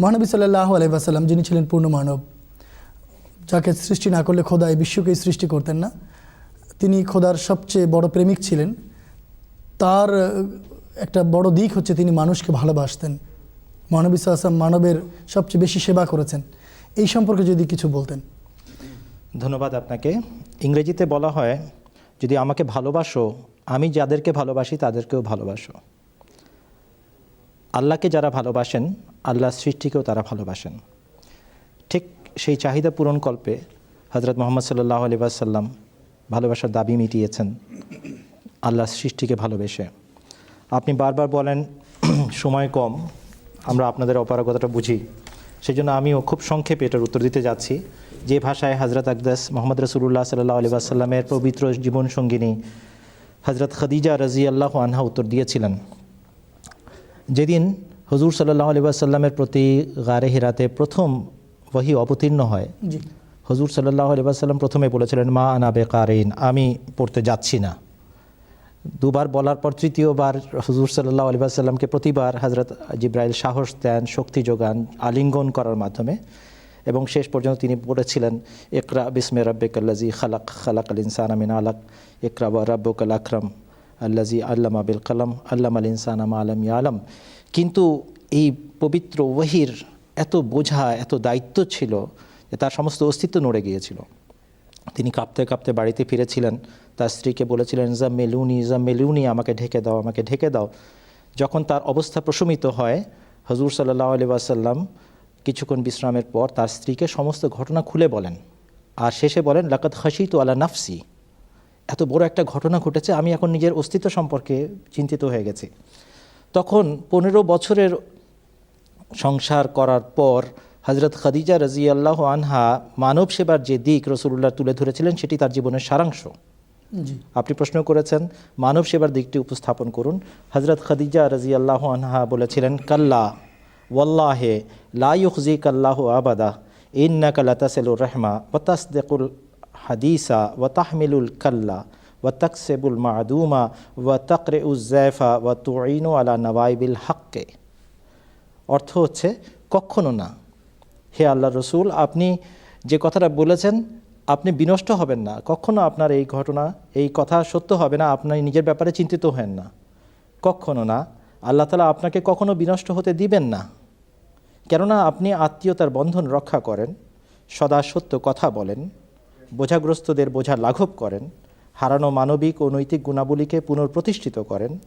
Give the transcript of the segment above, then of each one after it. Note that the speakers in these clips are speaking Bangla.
মহানবী সাল্লাহ আলাইসাল্লাম যিনি ছিলেন পূর্ণ মানব, যাকে সৃষ্টি না করলে খোদা এই বিশ্বকেই সৃষ্টি করতেন না, তিনি খোদার সবচেয়ে বড় প্রেমিক ছিলেন। তার একটা বড় দিক হচ্ছে তিনি মানুষকে ভালোবাসতেন। মহানবী সাল্লাম মানবের সবচেয়ে বেশি সেবা করেছেন। এই সম্পর্কে যদি কিছু বলতেন। ধন্যবাদ আপনাকে। ইংরেজিতে বলা হয়, যদি আমাকে ভালোবাসো, আমি যাদেরকে ভালোবাসি, তাদেরকেও ভালোবাসো। আল্লাহকে যারা ভালোবাসেন, আল্লাহ সৃষ্টিকেও তারা ভালোবাসেন। ঠিক সেই চাহিদা পূরণ কল্পে হজরত মোহাম্মদ সাল্লাহ আলিবাসাল্লাম ভালোবাসার দাবি মিটিয়েছেন, আল্লাহ সৃষ্টিকে ভালোবেসে। আপনি বারবার বলেন, সময় কম, আমরা আপনাদের অপারগতাটা বুঝি। সেই জন্য আমিও খুব সংক্ষেপে এটার উত্তর দিতে যাচ্ছি যে ভাষায় হজরত আকদাস মোহাম্মদ রসুল্লাহ সাল্লাহ আলি আসাল্লামের পবিত্র জীবন সঙ্গিনী হজরত খদিজা রাজি আল্লাহ আনহা উত্তর দিয়েছিলেন। যেদিন হজুর সাল্লাহ আলি আসাল্লামের প্রতি গারে হিরাতে প্রথম ওয়াহি অবতীর্ণ হয় হজুর সাল্লাহ আলি আসাল্লাম প্রথমে বলেছিলেন মা আনাবে কারিন আমি পড়তে যাচ্ছি না। দুবার বলার পর তৃতীয়বার হুজুর সাল্লাহ আলী সাল্লামকে প্রতিবার হজরত জিব্রাইল সাহস দেন শক্তি যোগান আলিঙ্গন করার মাধ্যমে। এবং শেষ পর্যন্ত তিনি বলেছিলেন একরা বিসমে রব্বে কাল্লাজি খালাক খালাক আল ইনসান আমিন আলাক একরা বা রব্বকাল আকরম। আল্লাজি আল্লামা বিল কালাম আল্লাম আল ইনসান আমা আলম আলম কিন্তু এই পবিত্র ওহির এত বোঝা, এত দায়িত্ব ছিল যে তার সমস্ত অস্তিত্ব নড়ে গিয়েছিল। তিনি কাঁপতে কাঁপতে বাড়িতে ফিরেছিলেন। তার স্ত্রীকে বলেছিলেন জা মেলুনি জা মেলুনি আমাকে ঢেকে দাও, আমাকে ঢেকে দাও। যখন তার অবস্থা প্রশমিত হয়, হজুর সাল্লাহ আলি ওয়াসাল্লাম কিছুক্ষণ বিশ্রামের পর তার স্ত্রীকে সমস্ত ঘটনা খুলে বলেন। আর শেষে বলেন লাকাত হাসি তো আলা নাফসি। এত বড় একটা ঘটনা ঘটেছে আমি এখন নিজের অস্তিত্ব সম্পর্কে চিন্তিত হয়ে গেছি। তখন পনেরো বছরের সংসার করার পর হজরত খাদিজা রাজি আল্লাহ আনহা মানব সেবার যে দিক রসুল্লাহ তুলে ধরেছিলেন সেটি তার জীবনের সারাংশ। আপনি প্রশ্ন করেছেন মানব সেবার দিকটি উপস্থাপন করুন। হজরত খাদিজা রাজি আল্লাহ আনহা বলেছিলেন কাল্লা ওয়াল্লাহে লাইজি কাল্লাহ আবাদা ইন্নাকা লাতাসেলুর রহমা ওয়াতাসদেকুল হাদিসা ওয়া তাহমিলুল কাল্লা ওয়া তাকসেবুল মাদুমা ওয়া তাকরে উজ্জাইফা ওয়া তুইনু আলা নওয়াইবিল হাক্কে। অর্থ হচ্ছে কখনো না। হে আল্লাহ রসুল, আপনি যে কথাটা বলেছেন, আপনি বিনষ্ট হবেন না। কখনো আপনার এই ঘটনা, এই কথা সত্য হবে না, আপনি নিজের ব্যাপারে চিন্তিত হেন না। কখনো না। আল্লাহ তালা আপনাকে কখনো বিনষ্ট হতে দিবেন না। কেননা আপনি আত্মীয়তার বন্ধন রক্ষা করেন, সদা সত্য কথা বলেন। বোঝাগ্রস্তদের বোঝা লাঘব করেন, হারানো মানবিক ও নৈতিক গুণাবলীকে পুনর্প্রতিষ্ঠিত করেন,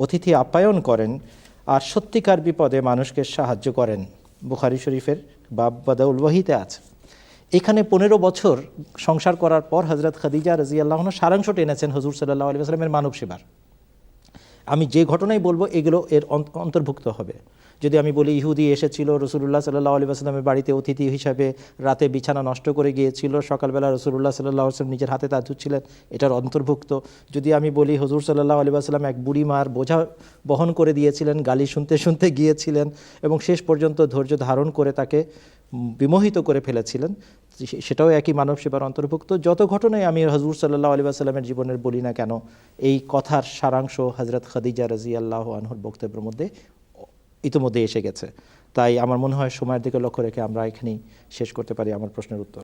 অতিথি আপ্যায়ন করেন, আর সত্যিকার বিপদে মানুষকে সাহায্য করেন। বুখারি শরীফের বাব্বাদাউল ওয়াহিতে আছে। এখানে পনেরো বছর সংসার করার পর হজরত খাদিজা রাজিয়াল্লাহন সারাংশ টেনেছেন হজুর সাল্লাহ আলী আসলামের মানব সেবার। আমি যে ঘটনাই বলব, এগুলো এর অন্ত- অন্তর্ভুক্ত হবে। যদি আমি বলি, ইহুদি এসেছিল রসুল্লাহ সাল্লাহ আলী আসলামের বাড়িতে অতিথি হিসাবে রাতে বিছানা নষ্ট করে গিয়েছিল, সকালবেলা রসুল্লাহ সাল্লাহ আসলাম নিজের হাতে তা ধুচ্ছিলেন এটার অন্তর্ভুক্ত। যদি আমি বলি, হজুর সাল্লাহ আলী আসলাম এক বুড়ি মার বোঝা বহন করে দিয়েছিলেন, গালি শুনতে শুনতে গিয়েছিলেন এবং শেষ পর্যন্ত ধৈর্য ধারণ করে তাকে বিমোহিত করে ফেলেছিলেন সেটাও একই মানব সেবার অন্তর্ভুক্ত। যত ঘটনায় আমি হজরত সাল্লাহ আলী সাল্লামের জীবনের বলি না কেন, এই কথার সারাংশ হজরত খাদিজা রাজি আল্লাহ আনহুর বক্তব্যের মধ্যে ইতিমধ্যে এসে গেছে। তাই আমার মনে হয় সময়ের দিকে লক্ষ্য রেখে আমরা এখানেই শেষ করতে পারি আমার প্রশ্নের উত্তর।